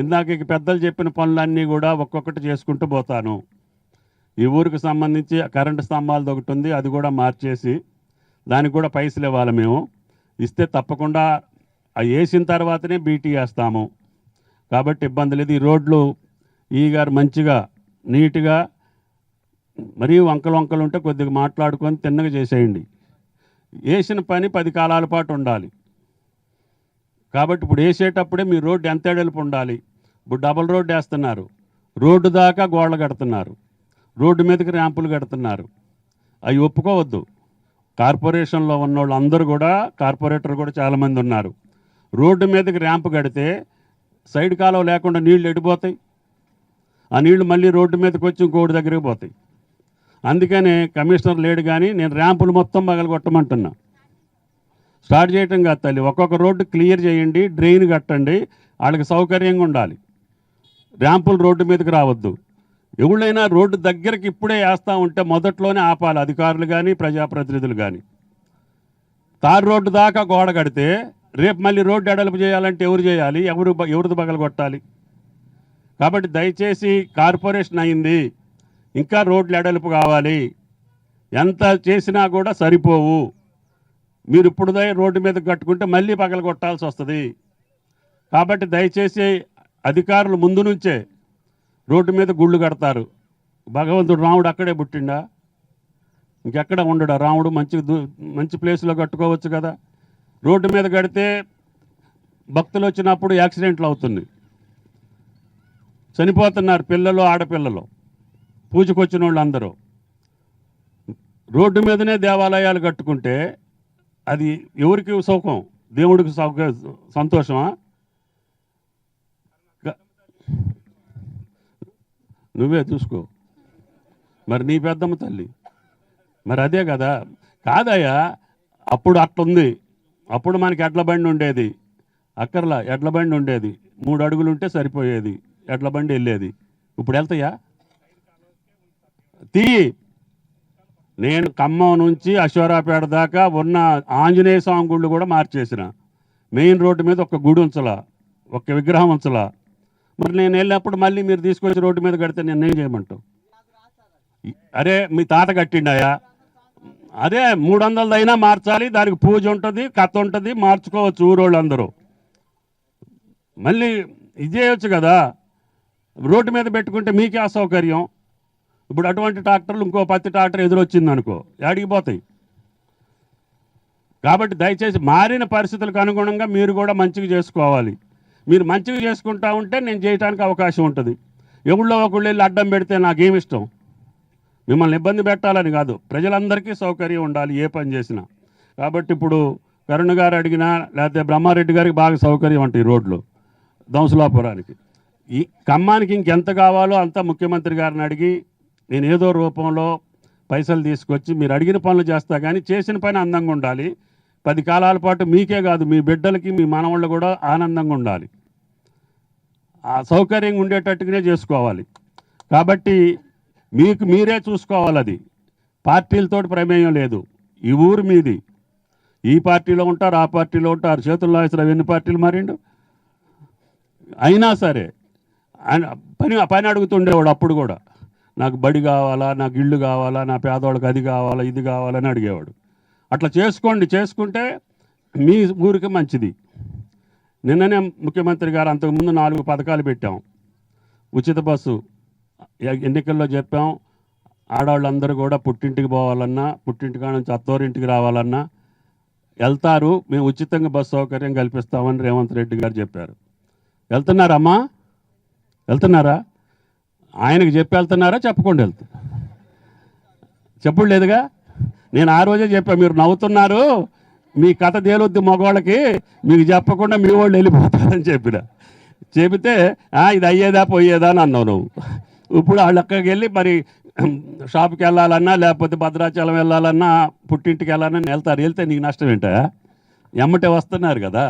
ఇందాక ఇక పెద్దలు చెప్పిన పనులన్నీ కూడా ఒక్కొక్కటి చేసుకుంటూ పోతాను. ఈ ఊరికి సంబంధించి కరెంటు స్తంభాలది ఒకటి ఉంది అది కూడా మార్చేసి దానికి కూడా పైసలు ఇవ్వాలి మేము. ఇస్తే తప్పకుండా అవి వేసిన తర్వాతనే బీటీ వేస్తాము. కాబట్టి ఇబ్బంది లేదు. ఈ రోడ్లు ఈ గారు మంచిగా నీట్గా మరీ వంకలు వంకలు ఉంటే కొద్దిగా మాట్లాడుకొని తిన్నగా చేసేయండి. వేసిన పని పది కాలాల పాటు ఉండాలి. కాబట్టి ఇప్పుడు వేసేటప్పుడే మీ రోడ్డు ఎంత ఎడల్పు ఉండాలి? ఇప్పుడు డబుల్ రోడ్డు వేస్తున్నారు. రోడ్డు దాకా గోడలు కడుతున్నారు. రోడ్డు మీదకి ర్యాంపులు కడుతున్నారు. అవి ఒప్పుకోవద్దు. కార్పొరేషన్లో ఉన్నవాళ్ళు అందరూ కూడా కార్పొరేటర్ కూడా చాలామంది ఉన్నారు. రోడ్డు మీదకి ర్యాంపు కడితే సైడ్ కాలువ లేకుండా నీళ్ళు ఎడిపోతాయి. ఆ నీళ్ళు మళ్ళీ రోడ్డు మీదకి వచ్చి ఇంకోటి దగ్గరికి పోతాయి. అందుకనే కమిషనర్ లేడు కానీ నేను ర్యాంపులు మొత్తం పగలగొట్టమంటున్నా. స్టార్ట్ చేయటం కాదు తల్లి ఒక్కొక్క రోడ్డు క్లియర్ చేయండి డ్రైన్ కట్టండి వాళ్ళకి సౌకర్యంగా ఉండాలి. ర్యాంపులు రోడ్డు మీదకి రావద్దు. ఎవడైనా రోడ్డు దగ్గరికి ఇప్పుడే వేస్తూ ఉంటే మొదట్లోనే ఆపాలి అధికారులు కానీ ప్రజాప్రతినిధులు కానీ. తారు రోడ్డు దాకా గోడ కడితే రేపు మళ్ళీ రోడ్డు ఎడల్పు చేయాలంటే ఎవరు చేయాలి? ఎవరు ఎవరిది పగలగొట్టాలి? కాబట్టి దయచేసి కార్పొరేషన్ అయింది. ఇంకా రోడ్లు ఎడల్పు కావాలి. ఎంత చేసినా కూడా సరిపోవు. మీరు ఇప్పుడుదే రోడ్డు మీద కట్టుకుంటే మళ్ళీ పగల కొట్టాల్సి వస్తుంది. కాబట్టి దయచేసి అధికారులు ముందు నుంచే రోడ్డు మీద గుళ్ళు కడతారు. భగవంతుడు రాముడు అక్కడే పుట్టిండా? ఇంకెక్కడ ఉండడా? రాముడు మంచి మంచి ప్లేస్లో కట్టుకోవచ్చు కదా. రోడ్డు మీద కడితే భక్తులు వచ్చినప్పుడు యాక్సిడెంట్లు అవుతుంది చనిపోతున్నారు పిల్లలు ఆడపిల్లలు. పూజకొచ్చిన వాళ్ళు అందరూ రోడ్డు మీదనే దేవాలయాలు కట్టుకుంటే అది ఎవరికి సుఖం? దేవుడికి సౌక సంతోషమా? నువ్వే చూసుకో. మరి నీ పెద్దమ్మ తల్లి. మరి అదే కదా. కాదయ్యా అప్పుడు అట్లుంది. అప్పుడు మనకి ఎడ్ల బండి ఉండేది. అక్కర్లా ఎడ్ల బండి ఉండేది. మూడు అడుగులు ఉంటే సరిపోయేది. ఎడ్ల బండి వెళ్ళేది. ఇప్పుడు వెళ్తాయా? తీయి నేను ఖమ్మం నుంచి అశ్వరాపేట దాకా ఉన్న ఆంజనేయ స్వామి గుళ్ళు కూడా మార్చేసిన. మెయిన్ రోడ్డు మీద ఒక గుడి ఉంచలా ఒక విగ్రహం ఉంచలా. మరి నేను వెళ్ళినప్పుడు మళ్ళీ మీరు తీసుకొచ్చి రోడ్డు మీద కడితే నేను ఏం చేయమంటావు? అరే మీ తాత కట్టిండాయా? అదే మూడు వందలదైనా మార్చాలి దానికి పూజ ఉంటుంది కథ ఉంటుంది మార్చుకోవచ్చు ఊరోళ్ళు అందరూ మళ్ళీ ఇది చేయొచ్చు కదా. రోడ్డు మీద పెట్టుకుంటే మీకే అసౌకర్యం. ఇప్పుడు అటువంటి ట్రాక్టర్లు ఇంకో పత్తి ట్రాక్టర్ ఎదురొచ్చింది అనుకో పోతాయి? కాబట్టి దయచేసి మారిన పరిస్థితులకు అనుగుణంగా మీరు కూడా మంచిగా చేసుకోవాలి. మీరు మంచిగా చేసుకుంటా ఉంటే నేను చేయడానికి అవకాశం ఉంటుంది. ఎవళ్ళో ఒకళ్ళు వెళ్ళి అడ్డం పెడితే నాకేమిష్టం మిమ్మల్ని ఇబ్బంది పెట్టాలని కాదు. ప్రజలందరికీ సౌకర్యం ఉండాలి ఏ పని చేసినా. కాబట్టి ఇప్పుడు కరుణ్ గారు అడిగినా లేకపోతే బ్రహ్మారెడ్డి గారికి బాగా సౌకర్యం అంటే ఈ రోడ్లు దంసులాపురానికి. ఈ ఖమ్మానికి ఇంకెంత కావాలో అంతా ముఖ్యమంత్రి గారిని అడిగి నేను ఏదో రూపంలో పైసలు తీసుకొచ్చి మీరు అడిగిన పనులు చేస్తా కానీ చేసిన పని అందంగా ఉండాలి. పది కాలాల పాటు మీకే కాదు మీ బిడ్డలకి మీ మనవాళ్ళు కూడా ఆనందంగా ఉండాలి. ఆ సౌకర్యంగా ఉండేటట్టుగానే చేసుకోవాలి. కాబట్టి మీకు మీరే చూసుకోవాలి అది. పార్టీలతోటి ప్రమేయం లేదు. ఈ ఊరు మీది. ఈ పార్టీలో ఉంటారు ఆ పార్టీలో ఉంటారు. చేతుల్లో వేసిన ఎన్ని పార్టీలు మారిండు. అయినా సరే పని పని అడుగుతుండేవాడు అప్పుడు కూడా. నాకు బడి కావాలా నాకు ఇల్లు కావాలా నా పేదవాళ్ళకి అది కావాలా ఇది కావాలని అడిగేవాడు. అట్లా చేసుకోండి చేసుకుంటే మీ ఊరికి మంచిది. నిన్ననే ముఖ్యమంత్రి గారు అంతకుముందు నాలుగు పథకాలు పెట్టాం. ఉచిత బస్సు ఎన్నికల్లో చెప్పాం. ఆడవాళ్ళందరూ కూడా పుట్టింటికి పోవాలన్నా పుట్టింటి నుంచి అత్తోరింటికి రావాలన్నా వెళ్తారు. మేము ఉచితంగా బస్సు సౌకర్యం కల్పిస్తామని రేవంత్ రెడ్డి గారు చెప్పారు. వెళ్తున్నారమ్మా? వెళ్తున్నారా? ఆయనకి చెప్పి వెళ్తున్నారా? చెప్పకుండా వెళ్తారు చెప్పుడు లేదుగా నేను ఆ రోజే చెప్పాను మీరు నవ్వుతున్నారు మీ కథ తేలొద్దు మగవాళ్ళకి మీకు చెప్పకుండా మీ వాళ్ళు వెళ్ళిపోతారని చెప్పిన. చెబితే ఇది అయ్యేదా పోయేదా అని అన్నావు నువ్వు. ఇప్పుడు వాళ్ళు అక్కడికి వెళ్ళి మరి షాప్కి వెళ్ళాలన్నా లేకపోతే భద్రాచలం వెళ్ళాలన్నా పుట్టింటికి వెళ్ళాలన్నా వెళ్తారు. వెళ్తే నీకు నష్టం ఏంటా? ఎమ్మటే వస్తున్నారు కదా.